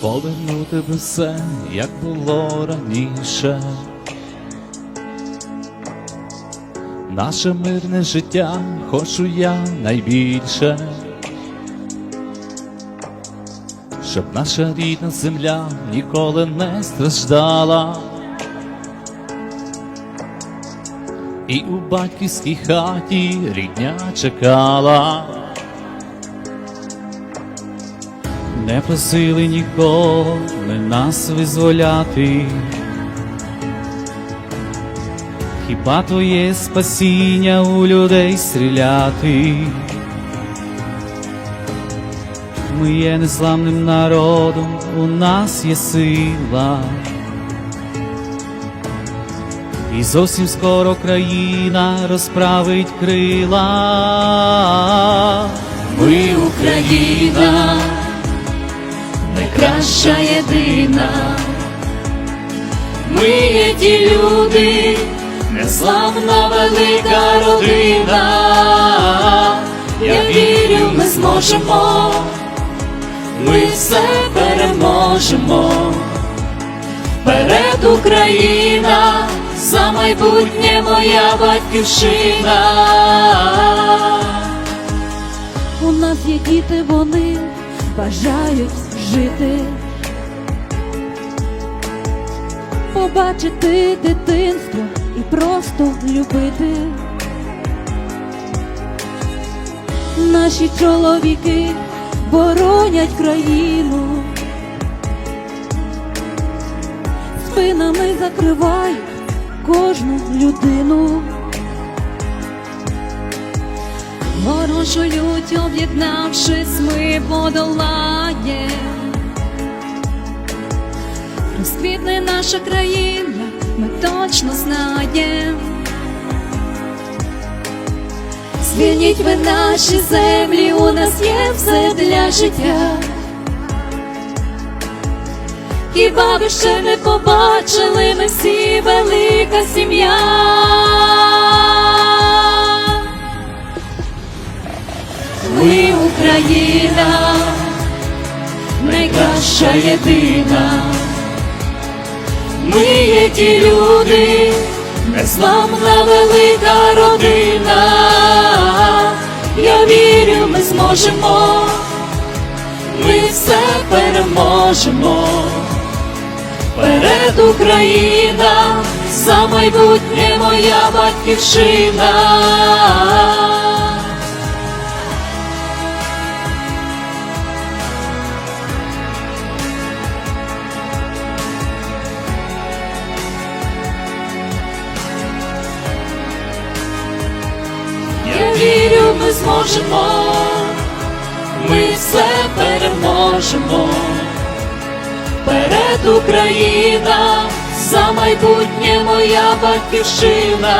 Повернути би все, як було раніше. Наше мирне життя хочу я найбільше, щоб наша рідна земля ніколи не страждала. І у батьківській хаті рідня чекала. Не просили ніколи нас визволяти. Хіба твоє спасіння у людей стріляти? Ми є незламним народом, у нас є сила. І зовсім скоро країна розправить крила. Ми Україна, найкраща єдина. Ми є ті люди, незламна велика родина. Я вірю, ми зможемо, ми все переможемо. Майбутнє моя батьківщина. У нас є діти, вони бажають жити, побачити дитинство і просто любити. Наші чоловіки боронять країну, спинами закривають кожну людину. Ворожу лють, об'єднавшись, ми подолаєм. Розквітне наша країна, ми точно знаєм. Звільніть ви наші землі, у нас є все для життя. Хіба ви ще не побачили, ми всі велика сім'я. Ми Україна, найкраща єдина. Ми є ті люди, незламна велика родина. Я вірю, ми зможемо, ми все переможемо. Вперед Україна, за майбутнє моя батьківщина. Я вірю, ми зможемо, ми все переможемо. Вперед Україна, за майбутнє моя батьківщина.